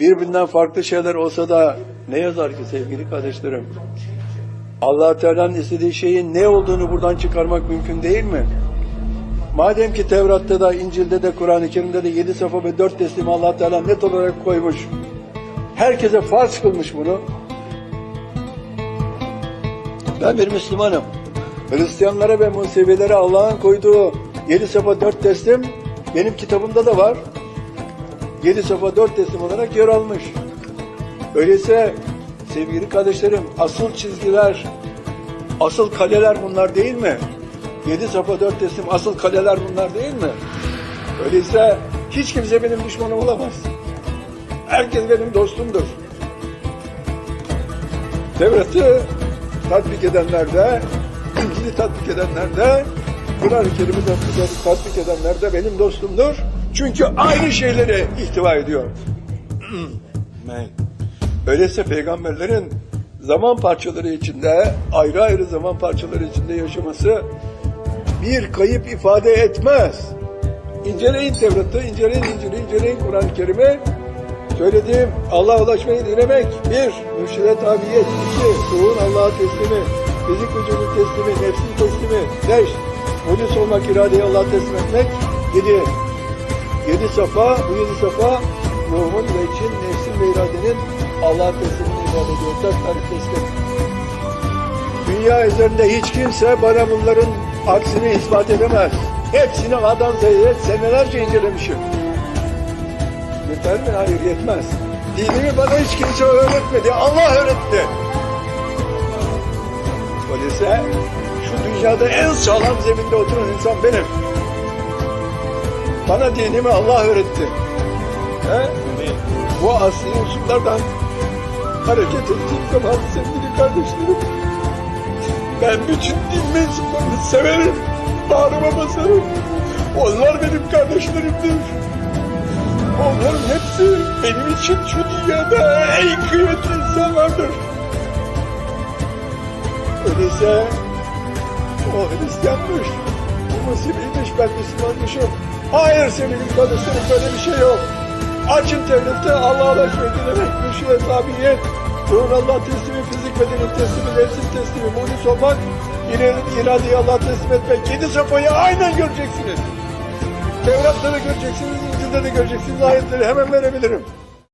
birbirinden farklı şeyler olsa da ne yazar ki sevgili kardeşlerim? allah Teala'nın istediği şeyin ne olduğunu buradan çıkarmak mümkün değil mi? Madem ki Tevrat'ta da, İncil'de de, Kur'an-ı Kerim'de de yedi safa ve dört teslim allah Teala net olarak koymuş. Herkese farz kılmış bunu. Ben bir Müslümanım. Hristiyanlara ve Musevilere Allah'ın koyduğu yedi safa dört teslim benim kitabımda da var. Yedi safa dört teslim olarak yer almış. Öyleyse sevgili kardeşlerim asıl çizgiler, asıl kaleler bunlar değil mi? Yedi safa dört teslim asıl kaleler bunlar değil mi? Öyleyse hiç kimse benim düşmanım olamaz. Herkes benim dostumdur. Tevrat'ı tatbik edenler de, İncil'i tatbik edenler de, Kur'an-ı Kerim'i tatbik edenler de benim dostumdur. Çünkü aynı şeyleri ihtiva ediyor. Öyleyse peygamberlerin zaman parçaları içinde, ayrı ayrı zaman parçaları içinde yaşaması bir kayıp ifade etmez. İnceleyin Tevrat'ı, inceleyin İncil'i, inceleyin Kur'an-ı Kerim'i. Söylediğim Allah'a ulaşmayı dilemek. Bir, mürşide tabiyet. iki ruhun Allah'a teslimi. Fizik vücudun teslimi, nefsin teslimi. Beş, mucizs olmak, iradeyi Allah'a teslim etmek. Yedi, yedi safa, bu yedi safa ruhun ve için, nefsin ve iradenin Allah'a teslimini ifade ediyor. Dört teslim. Dünya üzerinde hiç kimse bana bunların aksini ispat edemez. Hepsini adam sayı senelerce incelemişim. Yeter mi? Hayır yetmez. Dinimi bana hiç kimse öğretmedi. Allah öğretti. Öyleyse şu dünyada en sağlam zeminde oturan insan benim. Bana dinimi Allah öğretti. He? Bu asli unsurlardan hareket ettiğim zaman sevgili kardeşlerim ben bütün din mensuplarını severim. Bağrıma basarım. Onlar benim kardeşlerimdir. Onların hepsi benim için şu dünyada en kıymetli insanlardır. Öyleyse o Hristiyanmış, bu Mesihiymiş, ben Müslümanmışım. Hayır sevgili kardeşlerim böyle bir şey yok. Açın devlette Allah'a ulaşmayı dilemek, müşire tabiyet, Ruhun Allah teslimi, fizik bedenin teslimi, nefsin teslimi, munis olmak, iradeyi Allah'a teslim etmek. Yedi safayı aynen göreceksiniz. Tevrat'ta da göreceksiniz, İncil'de de göreceksiniz ayetleri hemen verebilirim.